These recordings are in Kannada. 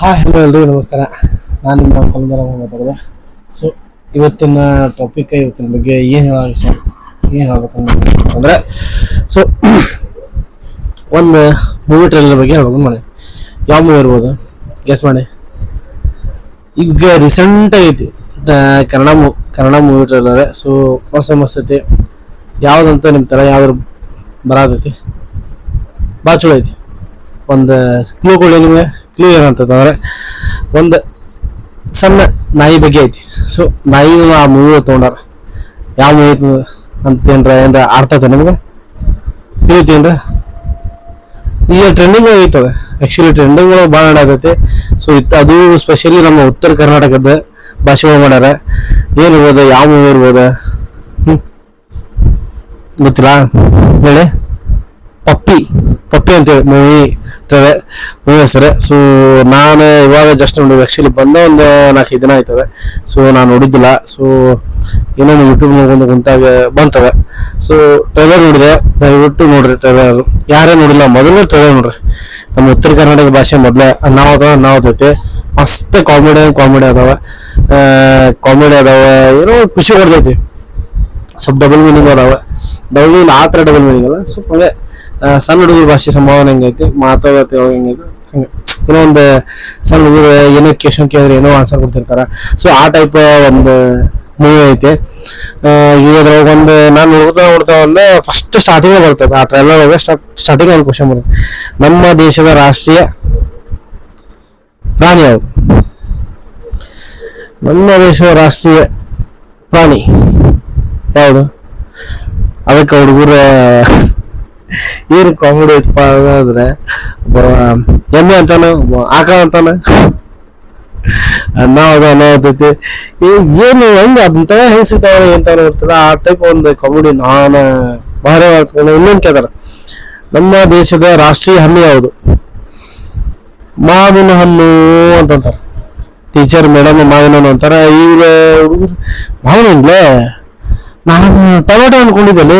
ಹಾಯ್ ಹಲೋ ಎಲ್ರಿಗೂ ನಮಸ್ಕಾರ. ನಾನು ನಿಮ್ಮ ಕಲ್ಮರ ಮಾತಾಡೋದು. ಸೊ ಇವತ್ತಿನ ಟಾಪಿಕ್ ಇವತ್ತಿನ ಬಗ್ಗೆ ಏನು ಹೇಳೋ ಏನು ಹೇಳ್ಬೇಕು ಅಂದರೆ ಸೊ ಒಂದು ಮೂವಿ ಟ್ರೈಲರ್ ಬಗ್ಗೆ ಹೇಳ್ಬೇಕು ಮಾಡಿ ಯಾವ ಮೂವಿ ಇರ್ಬೋದು? ಗೆಸ್ ಮಾಡಿ. ಈಗ ರೀಸೆಂಟ್ ಐತಿ ಕನ್ನಡ ಮೂ, ಕನ್ನಡ ಮೂವಿ ಟ್ರೈಲರ್ ಸೊ ಮಸ್ತ್ ಮಸ್ತ್ ಐತಿ. ಯಾವುದಂತ ನಿಮ್ಮ ಥರ ಯಾವ್ದಾರು ಬರತೈತಿ? ಭಾಳ ಚಲೋ ಐತಿ. ಒಂದು, ಕ್ಲೂ ಕೊಡಿ ನಿಮಗೆ? ಕ್ಲೂ ಅಂತಂದ್ರೆ ಒಂದು ಸಣ್ಣ ನಾಯಿ ಬಗ್ಗೆ ಐತಿ. ಸೊ ನಾಯಿ ಆ ಮೂವಿ ತೊಗೊಂಡಾರ. ಯಾವ ಮೂವಿ ಅಂತೇನ್ರ ಏನ್ರ ಅರ್ಥ ಐತೆ ನಿಮ್ಗೆ? ತಿಳಿತೀನ್ರ? ಈಗ ಟ್ರೆಂಡಿಂಗ್ ಐತದ. ಆ್ಯಕ್ಚುಲಿ ಟ್ರೆಂಡಿಂಗ್ ಒಳಗೆ ಭಾಳ ನಡೆದೈತಿ ಸೊ ಇತ್ತು ಅದು ಸ್ಪೆಷಲಿ ನಮ್ಮ ಉತ್ತರ ಕರ್ನಾಟಕದ ಭಾಷೆ ಮಾಡ್ಯಾರ. ಏನು ಇರ್ಬೋದು, ಯಾವ ಮೂವಿ ಇರ್ಬೋದು? ಹ್ಞೂ ಗೊತ್ತಿಲ್ಲ? ಹೇಳಿ. ಪಪ್ಪಿ. ಪಪ್ಪಿ ಅಂತೇಳಿ, ಮೂವಿ. ಮೂವಿ ಹೆಸರು ಸೊ ನಾನು ಇವಾಗ ಜಸ್ಟ್ ನೋಡಿ ಆ್ಯಕ್ಚುಲಿ ಬಂದ ಒಂದು ನಾಲ್ಕು ದಿನ ಆಯ್ತವೆ. ಸೊ ನಾನು ನೋಡಿದ್ದಿಲ್ಲ. ಸೊ ಏನೋ ಯೂಟ್ಯೂಬ್ ನೋಡ್ಕೊಂಡು ಕುಂತಾಗ ಬಂತವೆ. ಸೊ ಟ್ರೈಲರ್ ನೋಡಿದೆ. ದಯವಿಟ್ಟು ನೋಡ್ರಿ ಟ್ರೈಲರ್ ಯಾರೇ ನೋಡಿಲ್ಲ ಮೊದಲನೇ ಟ್ರೈಲರ್ ನೋಡ್ರಿ. ನಮ್ಮ ಉತ್ತರ ಕರ್ನಾಟಕ ಭಾಷೆ ಮೊದಲೇ ನಾವು ಅದಾವ ನಾವು ಅದೈತಿ ಮಸ್ತ್ ಕಾಮಿಡಿ ಕಾಮಿಡಿ ಅದಾವ. ಕಾಮಿಡಿ ಅದಾವ. ಏನೋ ಖುಷಿ ಕೊಡ್ತೈತಿ. ಸ್ವಲ್ಪ ಡಬಲ್ ಮೀನಿಂಗ್ ಅದಾವ. ಡಬಲ್ ಮೀನಿಂಗ್ ಆ ಥರ ಡಬಲ್ ಮೀನಿಂಗ್ ಅಲ್ಲ. ಸ್ವಲ್ಪ ಸಣ್ಣ ಹುಡುಗರ ಭಾಷೆ ಸಂಭಾವನೆ ಹೆಂಗೈತಿ? ಮಾತಾಡತ್ತೆ ಒಳಗೆ ಹೆಂಗೈತಿ? ಹಂಗೆ. ಏನೋ ಒಂದು ಸಣ್ಣ ಹುಡುಗರು ಏನೋ ಕ್ವೆಶನ್ ಕೇಳಿದ್ರೆ ಏನೋ ಆನ್ಸರ್ ಕೊಡ್ತಿರ್ತಾರೆ. ಸೊ ಆ ಟೈಪ್ ಒಂದು ಮೂವಿ ಐತೆ. ಇದ್ರೊಳಗೆ ಒಂದು ನಾನು ನೋಡ್ತಾ ನೋಡ್ತಾ ಒಂದು ಫಸ್ಟ್ ಸ್ಟಾರ್ಟಿಂಗ್ ಬರ್ತದೆ. ಆ ಟ್ರೈಲರ್ ಒಳಗೆ ಸ್ಟಾರ್ಟ್ ಸ್ಟಾರ್ಟಿಂಗ್ ಒಂದು ಕ್ವಶನ್ ಬರುತ್ತೆ ನಮ್ಮ ದೇಶದ ರಾಷ್ಟ್ರೀಯ ಪ್ರಾಣಿ ಯಾವುದು? ನಮ್ಮ ದೇಶದ ರಾಷ್ಟ್ರೀಯ ಪ್ರಾಣಿ ಯಾವುದು? ಅದಕ್ಕೆ ಹುಡುಗರ ಏನು ಕಾಮಿಡಿ ಐತಪ್ಪ ಅಂದ್ರೆ ಎಮ್ಮೆ ಅಂತಾನ ಆಕ ಅಂತಾನ. ಅನ್ನ ಅದ ಅನ್ನೋತೈತಿ ಏನು ಹೆಂಗ ಅದಂತ ಹೆಂಗ್ ಸಿಗ್ತಾವ ಎಂತಾವ ಆ ಟೈಪ್ ಒಂದು ಕಾಮಿಡಿ ನಾನು ಭಾರಿ ಮಾಡ್ಕೊಂಡು. ಇನ್ನೊಂದು ಕೇಳ್ತಾರ. ನಮ್ಮ ದೇಶದ ರಾಷ್ಟ್ರೀಯ ಹಣ್ಣು ಯಾವುದು? ಮಾವಿನ ಹಣ್ಣು ಅಂತಂತಾರ. ಟೀಚರ್ ಮೇಡಮ್ ಮಾವಿನ ಹಣ್ಣು ಅಂತಾರ. ಈಗ ಮಾವಿನ ಹಣ್ಣು ನಾನು ಟೊಮೆಟೊ ಅನ್ಕೊಂಡಿದ್ದಲ್ಲಿ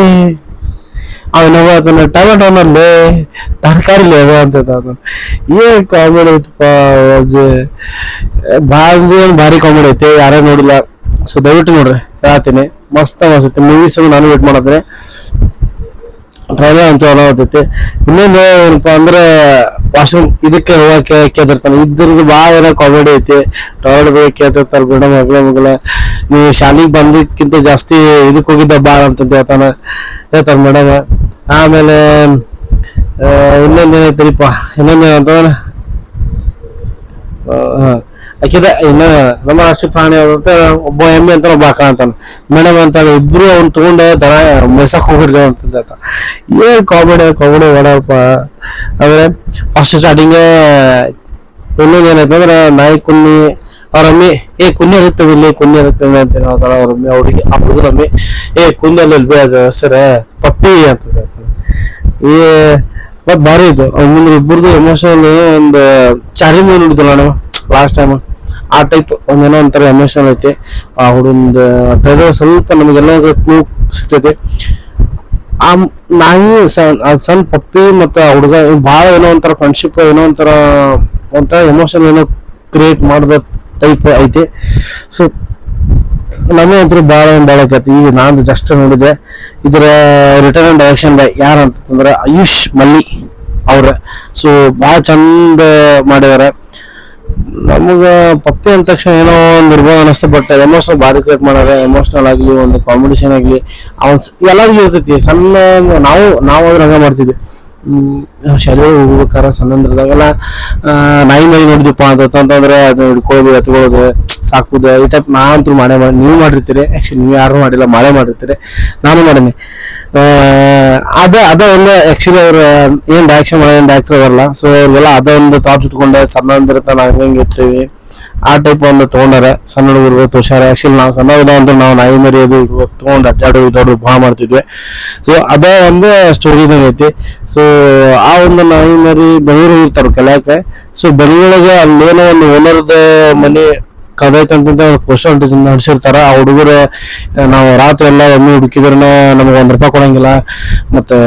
ಅವನವ ಅದನ್ನ ಟೊಮೆಟೊ ಅನ್ನಲ್ಲಿ ತರಕಾರಿ ಅದು ಅಂತ ಏನ್ ಕಾಮಿಡಿ ಐತಪ್ಪ ಭಾಳ ಭಾರಿ ಕಾಮಿಡಿ ಐತಿ, ಯಾರೇ ನೋಡಿಲ್ಲ. ಸೊ ದಯವಿಟ್ಟು ನೋಡ್ರಿ, ಹೇಳ್ತೀನಿ. ಮಸ್ತ್ ಮಸ್ತ್ ಮೂವೀಸ್ ನಾನು ವೇಟ್ ಮಾಡತ್ತೀನಿ ಟ್ರೈಲರ್ ಅಂತ ಅನ್ನೋತೈತಿ ಇನ್ನೊಂದು ಏನಪ್ಪ ಅಂದ್ರೆ ವಾಶ್ರೂಮ್ ಇದಕ್ಕೆ ಹೋಗಕ್ಕೆ ಕೇಳ್ತಿರ್ತಾನೆ ಇದ್ರದ್ದು ಭಾಳ ಏನೋ ಕಾಮಿಡಿ ಐತಿ. ಟಾಯ್ಲೆಟ್ ಬಗ್ಗೆ ಕೇಳ್ತಿರ್ತಾರೆ ಮೇಡಮ್ ಮಗಳ ಮಗಳ. ನೀವು ಶಾಲೆಗೆ ಬಂದಕ್ಕಿಂತ ಜಾಸ್ತಿ ಇದಕ್ಕೆ ಹೋಗಿದ್ದ ಭಾಳ ಅಂತ ಹೇಳ್ತಾನೆ. ಹೇಳ್ತಾರೆ ಮೇಡಮ್ ಆಮೇಲೆ ಆ, ಇನ್ನೊಂದು ಏನೈತಿರಿಪ್ಪ ಇನ್ನೊಂದು ಏನಂತಂದ್ರೆ ಆಕೆದ ಇನ್ನ ನಮ್ಮ ರಾಷ್ಟ್ರೀಯ ಪ್ರಾಣಿ ಯಾವ್ದಂತ ಒಬ್ಬ ಎಮ್ಮೆ ಅಂತ ಒಬ್ಬ ಆಕಳ ಅಂತಾನ. ಮೇಡಮ್ ಅಂತಾನೆ ಇಬ್ರು ಅವ್ನು ತಗೊಂಡ ದರ ಮೆಸಕ್ ಹೋಗಿರ್ದೇವ ಅಂತಂದ ಏನ್ ಕಾಮಿಡಿ ಕಾಮಿಡಿ ಓಡಪ್ಪ ಅಂದ್ರೆ ಫಸ್ಟ್ ಸ್ಟಾರ್ಟಿಂಗ್ ಇನ್ನೊಂದು ಏನಾಯ್ತಂದ್ರೆ ನಾಯಿ ಕುನ್ನಿ ಅವ್ರ ಅಮ್ಮಿ ಏ ಕುನ್ನಿ ಇರುತ್ತದೆ ಇಲ್ಲಿ ಕುನ್ನಿ ಇರ್ತದೆ ಅಂತ ಹೇಳ್ತಾರ ಅವ್ರ ಅಮ್ಮಿ ಅವ್ರಿಗೆ. ಆ ಹುಡುಗರ ಅಮ್ಮಿ ಏ ಕುಂದಲ್ಲಿ ಬೇ ಅದು ಸರ ಪಪ್ಪಿ ಅಂತ ಈ ಬಟ್ ಭಾರಿ ಇತ್ತು. ಮುಂದೆ ಇಬ್ಬರದು ಎಮೋಷನಲ್ ಒಂದು ಚಾರಿ ಮೂವಿ ನಾವು ಲಾಸ್ಟ್ ಟೈಮ್ ಆ ಟೈಪ್ ಒಂದೇನೋ ಒಂಥರ ಎಮೋಷನಲ್ ಐತಿ. ಆ ಹುಡುಗಂದು ಟ್ರೈಲರ್ ಸ್ವಲ್ಪ ನಮಗೆಲ್ಲ ಕ್ಲೂ ಸಿಗ್ತೈತಿ. ಆ ನಾಯಿ ಸಣ್ಣ ಪಪ್ಪಿ ಮತ್ತು ಆ ಹುಡುಗ ಭಾಳ ಏನೋ ಒಂಥರ ಫ್ರೆಂಡ್ಶಿಪ್ ಏನೋ ಒಂಥರ ಒಂಥರ ಎಮೋಷನ್ ಏನೋ ಕ್ರಿಯೇಟ್ ಮಾಡಿದ ಟೈಪ್ ಐತಿ. ಸೊ ನಮಗಂತೂ ಭಾಳ ಭಾಳ ಆಕೈತಿ ಈಗ ನಾನು ಜಸ್ಟ್ ನೋಡಿದೆ, ಇದರ ರಿಟರ್ನ್ ಅಂಡ್ ಡೈರೆಕ್ಷನ್ ಬೈ ಯಾರು ಅಂತಂದ್ರೆ ಆಯುಷ್ ಮಲ್ಲಿ ಅವ್ರ. ಸೊ ಭಾಳ ಚಂದ ಮಾಡಿದಾರೆ. ನಮಗೆ ಪಪ್ಪಿ ಅಂದ ತಕ್ಷಣ ಏನೋ ಒಂದು ಇರ್ಬೋದು ಅನಿಸ್ತು ಬಟ್ ಎಮೋಷನಲ್ ಭಾರಿ ಕ್ರಿಯೇಟ್ ಮಾಡ್ಯಾರ. ಎಮೋಷ್ನಲ್ ಆಗಲಿ, ಒಂದು ಕಾಂಬಿನೇಷನ್ ಆಗಲಿ ಅವನ್ ಎಲ್ಲರಿಗೂ ಇರ್ತೈತಿ. ಸಣ್ಣ, ನಾವು ನಾವು ಅದ್ರ ಹಂಗೆ ಮಾಡ್ತಿದ್ವಿ. ಹ್ಮ್ ಶಾಲೆ ಹೋಗ್ಬೇಕಾರ ಸಣ್ಣಂದ್ರದಾಗೆಲ್ಲ ನಾಯಿ ಮೈ ಅಂತ ಅಂತಂತಂದ್ರೆ ಅದನ್ನ ಹಿಡ್ಕೊಳ್ಳೋದು ಎತ್ಕೊಳ್ಳೋದು ಸಾಕುದು, ಈ ಟೈಪ್ ನಾ ಅಂತೂ ಮಾಡೇ ಮಾಡಿ, ನೀವು ಮಾಡಿರ್ತೀರಿ. ಆ್ಯಕ್ಚುಲಿ ನೀವು ಯಾರು ಮಾಡಿಲ್ಲ, ಮಾಡೇ ಮಾಡಿರ್ತೀರಿ. ನಾನು ಮಾಡೀನಿ. ಅದ ಅದ ಒಂದು ಆಕ್ಚುಲಿ ಅವ್ರ, ಏನ್ ಡೈರೆಕ್ಷನ್ ಮಾಡೋ ಡೈರೆಕ್ಟರ್ ಬರಲ್ಲ. ಸೊ ಅವ್ರಿಗೆಲ್ಲ ಅದ ಒಂದು ಥಾಟ್ ಇಟ್ಕೊಂಡೆ ಸಣ್ಣಂದಿರ್ತ ನಾವು ಹೆಂಗೆ ಇರ್ತೀವಿ. ಆ ಟೈಪ್ ಒಂದು ತೊಗೊಂಡಾರೆ. ಸಣ್ಣ ಹುಡುಗರು ತುಷಾರ ಆಕ್ಚುಲಿ ನಾವು ಸಣ್ಣ ಅಂದ್ರೆ ನಾವು ನಾಯಿ ಮರಿಯೋದು ತೊಗೊಂಡು ಅಡ್ಡಾಡು ದೊಡ್ಡ ಭಾಳ ಮಾಡ್ತಿದ್ವಿ. ಸೊ ಅದ ಒಂದು ಸ್ಟೋರಿ ಐತಿ. ಸೊ ಆ ಒಂದು ನಾಯಿ ಮರಿ ಬೆಂಗಳೂರು ಇರ್ತಾರೆ ಕಲ್ಯಾಕೆ ಸೊ ಬೆಂಗಳೂರಿಗೆ ಅಲ್ಲೇನೋ ಒಂದು ಓನರ್ದ ಮನೆ ಕದೈತೆ ಅಂತಂತ ಪೋಸ್ಟರ್ ನಡೆಸಿರ್ತಾರ, ಆ ಹುಡುಗರು ನಾವು ರಾತ್ರಿ ಎಲ್ಲ ಎಮ್ಮೆ ಹುಡುಕಿದ್ರೆ ನಮ್ಗೆ ಒಂದು ರೂಪಾಯಿ ಕೊಡಂಗಿಲ್ಲ. ಮತ್ತೆ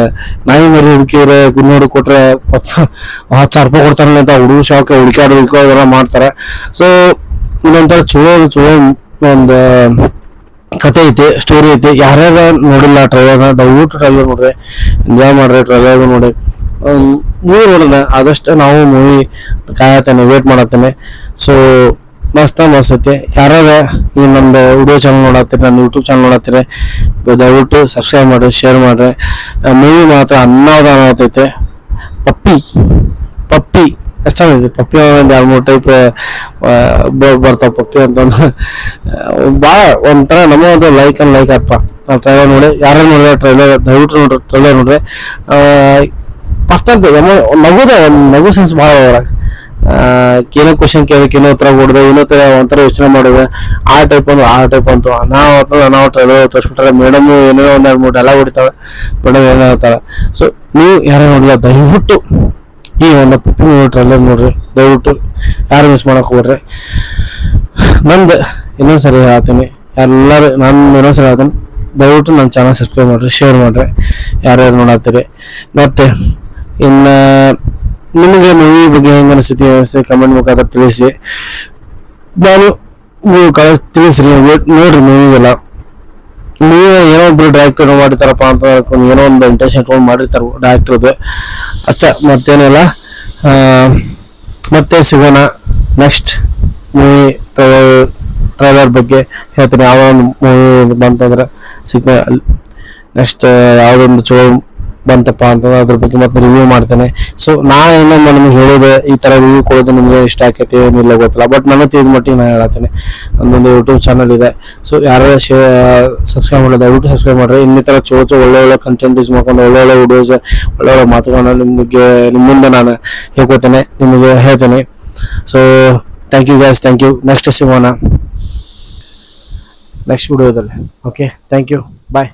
ನಾಯಿ ಮರಿ ಹುಡುಕಿದ್ರೆ ಗುನ್ನೋಡು ಕೊಟ್ರೆ ಹತ್ತು ಸಾವಿರ ರೂಪಾಯಿ ಕೊಡ್ತಾರಲ್ಲ ಅಂತ ಹುಡುಗ ಶಾಕ್ ಹುಡುಕಾಡು ಹುಡುಕೋದೆಲ್ಲ ಮಾಡ್ತಾರೆ. ಸೊ ಇನ್ನೊಂಥರ ಚಲೋ ಚಲೋ ಒಂದು ಕತೆ ಐತಿ ಸ್ಟೋರಿ ಐತಿ. ಯಾರ್ಯಾರ ನೋಡಿಲ್ಲ ಟ್ರೈಲರ್ನ ದಯವಿಟ್ಟು ಟ್ರೈಲರ್ ನೋಡ್ರಿ. ಎಂಜಾಯ್ ಮಾಡ್ರಿ ಟ್ರೈಲರ್ ನೋಡಿ. ಮೂವಿ ನೋಡೋಣ ಆದಷ್ಟು ನಾವು ಮೂವಿ ಕಾಯತ್ತೇನೆ ವೇಟ್ ಮಾಡತ್ತೇನೆ. ಸೊ ಮಸ್ತ ಐತಿ ಯಾರ್ಯಾರ ಈ ನಮ್ದು ವಿಡಿಯೋ ಚಾನಲ್ ನೋಡತ್ತೀರಿ ನನ್ನ ಯೂಟ್ಯೂಬ್ ಚಾನಲ್ ನೋಡತ್ತೀರಿ, ದಯವಿಟ್ಟು ಸಬ್ಸ್ಕ್ರೈಬ್ ಮಾಡ್ರಿ ಶೇರ್ ಮಾಡ್ರಿ. ಮೂವಿ ಮಾತ್ರ ಅನ್ನೋದಾನ ಆಗ್ತೈತೆ. ಪಪ್ಪಿ ಪಪ್ಪಿ. ಎಷ್ಟು ಚೆನ್ನಾಗಿದೆ ಪಪ್ಪಿ ಒಂದು ಎರಡು ಮೂರು ಟೈಪ್ ಬರ್ತಾವ ಪಪ್ಪಿ ಅಂತಂದ್ರೆ ಭಾಳ ಒಂಥರ ನಮ್ಮ ಒಂದು ಲೈಕ್ ಅಂಡ್ ಲೈಕ್ ಅಪ್ಪ. ನಾವು ಟ್ರೈಲರ್ ನೋಡಿ ಯಾರು ನೋಡಿದ್ರೆ ಟ್ರೈಲರ್ ದಯವಿಟ್ಟು ನೋಡ್ರಿ ಟ್ರೈಲರ್ ನೋಡ್ರಿ. ಫಸ್ಟ್ ಅಂತ ಒಂದು ನಗು ಸೆನ್ಸ್ ಭಾಳ ಅದ್ರಾಗ ಏನೋ ಕ್ವಶನ್ ಕೇಳಕ್ಕೆ ಏನೋ ಉತ್ತರ ಕೊಡದೆ, ಏನೋ ತರ ಒಂಥರ ಯೋಚನೆ ಮಾಡಿದೆ. ಆ ಟೈಪ್ ಅಂದ್ರೆ ಆ ಟೈಪ್ ಅಂತ. ನಾವು ಅಂತಂದ್ರೆ ನಾವು ತೋರಿಸ್ಬಿಟ್ರೆ ಮೇಡಮ್ ಏನೇನೋ ಒಂದ್ ಎರಡು ಮೂರು ಎಲ್ಲ ಹೊಡಿತಾಳೆ. ಮೇಡಮ್ ಏನೋ ಹೇಳ್ತಾಳೆ. ಸೊ ನೀವು ಯಾರೇ ನೋಡಿಲ್ಲ ದಯವಿಟ್ಟು ಈ ಒಂದು ಪುಪ್ಪು ಟ್ರೈಲರ್ ನೋಡ್ರಿ. ದಯವಿಟ್ಟು ಯಾರು ಮಿಸ್ ಮಾಡಕ್ ಹೋಗ್ರಿ ನಂದು ಇನ್ನೊಂದು ಸರಿ ಹೇಳ್ತೀನಿ. ಎಲ್ಲರೂ ನಾನು ಇನ್ನೊಂದ್ಸರಿ ಹೇಳ್ತೀನಿ. ದಯವಿಟ್ಟು ನನ್ನ ಚಾನಲ್ ಸಬ್ಸ್ಕ್ರೈಬ್ ಮಾಡಿರಿ ಶೇರ್ ಮಾಡಿರಿ. ಯಾರ್ಯಾರು ನೋಡತ್ತೀರಿ ಮತ್ತು, ಇನ್ನು ನಿಮಗೆ ಮೂವಿ ಬಗ್ಗೆ ಹೆಂಗೆ ಅನಿಸುತ್ತೆ ಅನಿಸುತ್ತೆ ಕಮೆಂಟ್ ಮುಖಾಂತರ ತಿಳಿಸಿ. ನಾನು ನೀವು ಕಳಿಸ್ ತಿಳಿಸ್ರಿ ನೋಡ್ರಿ ಮೂವಿಗೆಲ್ಲ ನೀವು ಏನೋ ಒಬ್ರು ಡೈರೆಕ್ಟರ್ ಮಾಡಿರ್ತಾರಪ್ಪ ಅಂತ ಏನೋ ಒಂದು ಇಂಟೆನ್ಷನ್ ಇಟ್ಕೊಂಡು ಮಾಡಿರ್ತಾರ ಡೈರೆಕ್ಟರ್ದು ಅಷ್ಟ ಮತ್ತೇನಿಲ್ಲ. ಮತ್ತೆ ಸಿಗೋಣ. ನೆಕ್ಸ್ಟ್ ಮೂವಿ ಟ್ರೈಲರ್ ಬಗ್ಗೆ ಹೇಳ್ತೀನಿ. ಯಾವ ಒಂದು ಮೂವಿ ಬಂತಂದ್ರೆ ಸಿಗ್ತ ನೆಕ್ಸ್ಟ್ ಯಾವುದೊಂದು ಚಲೋ ಬಂತಪ್ಪ ಅಂತಂದ್ರೆ ಅದ್ರ ಬಗ್ಗೆ ಮತ್ತೆ ರಿವ್ಯೂ ಮಾಡ್ತೇನೆ. ಸೊ ನಾನು ಏನೋ ನಿಮ್ಗೆ ಹೇಳಿದೆ, ಈ ತರ ರಿವ್ಯೂ ಕೊಡೋದು ನಿಮಗೆ ಇಷ್ಟ ಆಕೈತಿ ಏನಿಲ್ಲ ಗೊತ್ತಿಲ್ಲ. ಬಟ್ ನನ್ನ ತಿಳಿದ ಮಟ್ಟಿಗೆ ನಾನು ಹೇಳತ್ತೇನೆ. ನನ್ನೊಂದು ಯೂಟ್ಯೂಬ್ ಚಾನಲ್ ಇದೆ. ಸೊ ಯಾರು ಶೇ ಸಬ್ಸ್ಕ್ರೈಬ್ ಮಾಡೋದು ದಯವಿಟ್ಟು ಸಬ್ಸ್ಕ್ರೈಬ್ ಮಾಡ್ರಿ. ಇನ್ನಿತರ ಚಲೋ ಚಲೋ ಒಳ್ಳೆ ಒಳ್ಳೆ ಕಂಟೆಂಟ್ ಯೂಸ್ ಮಾಡ್ಕೊಂಡು, ಒಳ್ಳೆ ಒಳ್ಳೆ ವಿಡಿಯೋಸ್ ಒಳ್ಳೆ ಒಳ್ಳೆ ಮಾತುಗಳನ್ನ ನಿಮಗೆ ನಿಮ್ಮಿಂದ ಮುಂದೆ ನಾನು ಹೇಳ್ಕೊತೇನೆ, ನಿಮಗೆ ಹೇಳ್ತೇನೆ. So thank you guys thank you next ಸಿಗೋಣ. ನೆಕ್ಸ್ಟ್ ವಿಡಿಯೋದಲ್ಲಿ ಓಕೆ ಥ್ಯಾಂಕ್ ಯು ಬಾಯ್